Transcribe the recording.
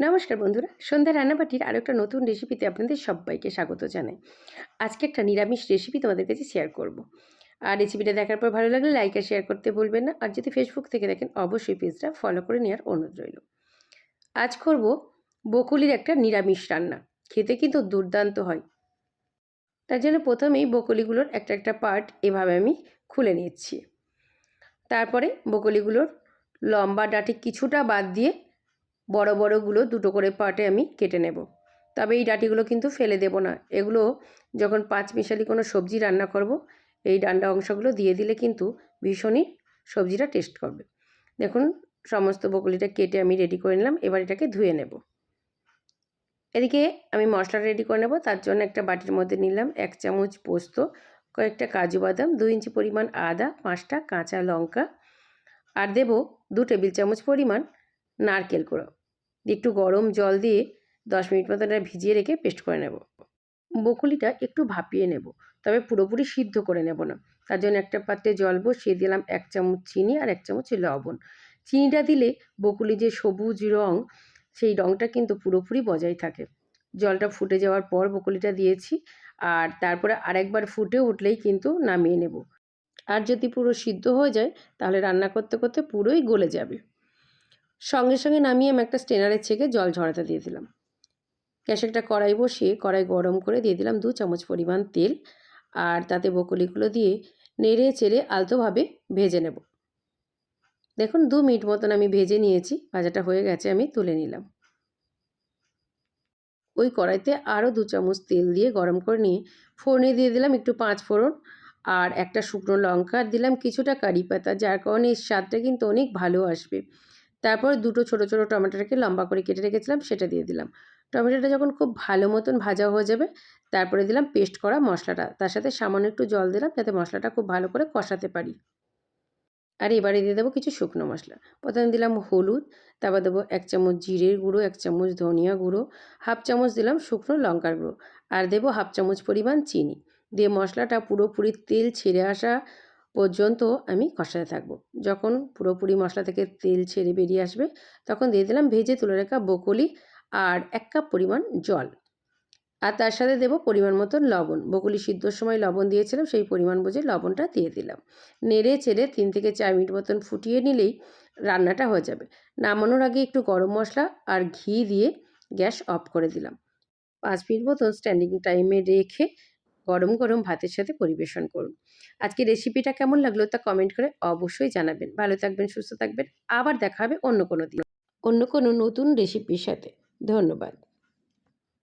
নমস্কার বন্ধুরা, সন্ধ্যা রান্নাবাটির আরও একটা নতুন রেসিপিতে আপনাদের সবাইকে স্বাগত জানাই। আজকে একটা নিরামিষ রেসিপি তোমাদের কাছে শেয়ার করব। আর রেসিপিটা দেখার পর ভালো লাগলে লাইক আর শেয়ার করতে বলবেন না। আর যদি ফেসবুক থেকে দেখেন, অবশ্যই পেজটা ফলো করে নেওয়ার অনুরোধ রইল। আজ করব বকুলির একটা নিরামিষ রান্না। খেতে কিন্তু দুর্দান্ত হয়। তার জন্য প্রথমেই বকুলিগুলোর একটা একটা পার্ট এভাবে আমি খুলে নিচ্ছি। তারপরে বকুলিগুলোর লম্বা ডাটি কিছুটা বাদ দিয়ে বড় বড়গুলো দুটো করে পার্টে আমি কেটে নেব। তবে এই ডাটিগুলো কিন্তু ফেলে দেব না। এগুলো যখন পাঁচ মিশালি কোনো সবজি রান্না করব, এই ডান্ডা অংশগুলো দিয়ে দিলে কিন্তু ভীষণই সবজিটা টেস্ট করবে। দেখুন, সমস্ত বকুলিটা কেটে আমি রেডি করে নিলাম। এবার এটাকে ধুয়ে নেব। এদিকে আমি মশলা রেডি করে নেব। তার জন্য একটা বাটির মধ্যে নিলাম এক চামচ পোস্ত, কয়েকটা কাজু বাদাম, দু ইঞ্চি পরিমাণ আদা, পাঁচটা কাঁচা লঙ্কা, আর দেব দু টেবিল চামচ পরিমাণ নারকেল কুড়ো একটু গরম জল দিয়ে দশ মিনিট মতো এটা ভিজিয়ে রেখে পেস্ট করে নেব। বকুলিটা একটু ভাপিয়ে নেব, তবে পুরোপুরি সিদ্ধ করে নেব না। তার জন্য একটা পাত্রে জল বসিয়ে দিলাম এক চামচ চিনি আর এক চামচ লবণ। চিনিটা দিলে বকুলি যে সবুজ রং, সেই রঙটা কিন্তু পুরোপুরি বজায় থাকে। জলটা ফুটে যাওয়ার পর বকুলিটা দিয়েছি আর তারপরে আরেকবার ফুটে উঠলেই কিন্তু নামিয়ে নেব। আর যদি পুরো সিদ্ধ হয়ে যায়, তাহলে রান্না করতে করতে পুরোই গলে যাবে। সঙ্গে সঙ্গে নামিয়ে আমি একটা স্টেনারে ছেঁকে জল ঝরাতে দিয়ে দিলাম। গ্যাসে একটা কড়াই বসিয়ে কড়াই গরম করে দিয়ে দিলাম দু চামচ পরিমাণ তেল আর তাতে বকুলিগুলো দিয়ে নেড়ে চেড়ে আলতোভাবে ভেজে নেব। দেখুন, দু মিনিট মতন আমি ভেজে নিয়েছি, ভাজাটা হয়ে গেছে, আমি তুলে নিলাম। ওই কড়াইতে আরও দু চামচ তেল দিয়ে গরম করে নিয়ে ফোড়নে দিয়ে দিলাম একটু পাঁচ ফোড়ন আর একটা শুকনো লঙ্কা দিলাম কিছুটা কারি পাতা, যার কারণে স্বাদটা কিন্তু অনেক ভালো আসবে। তারপর দুটো ছোটো ছোটো টমেটোটাকে লম্বা করে কেটে রেখেছিলাম, সেটা দিয়ে দিলাম। টমেটোটা যখন খুব ভালো মতন ভাজা হয়ে যাবে, তারপরে দিলাম পেস্ট করা মশলাটা। তার সাথে সামান্য একটু জল দিলাম যাতে মশলাটা খুব ভালো করে কষাতে পারি। আর এবারে দিয়ে দেবো কিছু শুকনো মশলা। প্রথমে দিলাম হলুদ, তারপর দেবো এক চামচ জিরের গুঁড়ো, এক চামচ ধনিয়া গুঁড়ো, হাফ চামচ দিলাম শুকনো লঙ্কার গুঁড়ো, আর দেবো হাফ চামচ পরিমাণ চিনি। দিয়ে মশলাটা পুরোপুরি তেল ছেড়ে আসা পর্যন্ত আমি কষাতে থাকব। যখন পুরোপুরি মশলা থেকে তেল ছেড়ে বেরিয়ে আসবে, তখন দিয়ে দিলাম ভেজে তুলে রাখা বকলি আর এক কাপ পরিমাণ জল। আর তার সাথে দেবো পরিমাণ মতন লবণ। বকুলি সিদ্ধর সময় লবণ দিয়েছিলাম, সেই পরিমাণ বুঝে লবণটা দিয়ে দিলাম। নেড়ে চেড়ে তিন থেকে চার মিনিট মতন ফুটিয়ে নিলেই রান্নাটা হয়ে যাবে। নামানোর আগে একটু গরম মশলা আর ঘি দিয়ে গ্যাস অফ করে দিলাম। পাঁচ মিনিট মতন স্ট্যান্ডিং টাইমে রেখে গরম গরম ভাতের সাথে পরিবেশন করুন। আজকে রেসিপিটা কেমন লাগল তা কমেন্ট করে অবশ্যই জানাবেন। ভালো থাকবেন, সুস্থ থাকবেন। আবার দেখা হবে অন্য কোনো দিন। অন্য কোনো নতুন রেসিপির সাথে। ধন্যবাদ।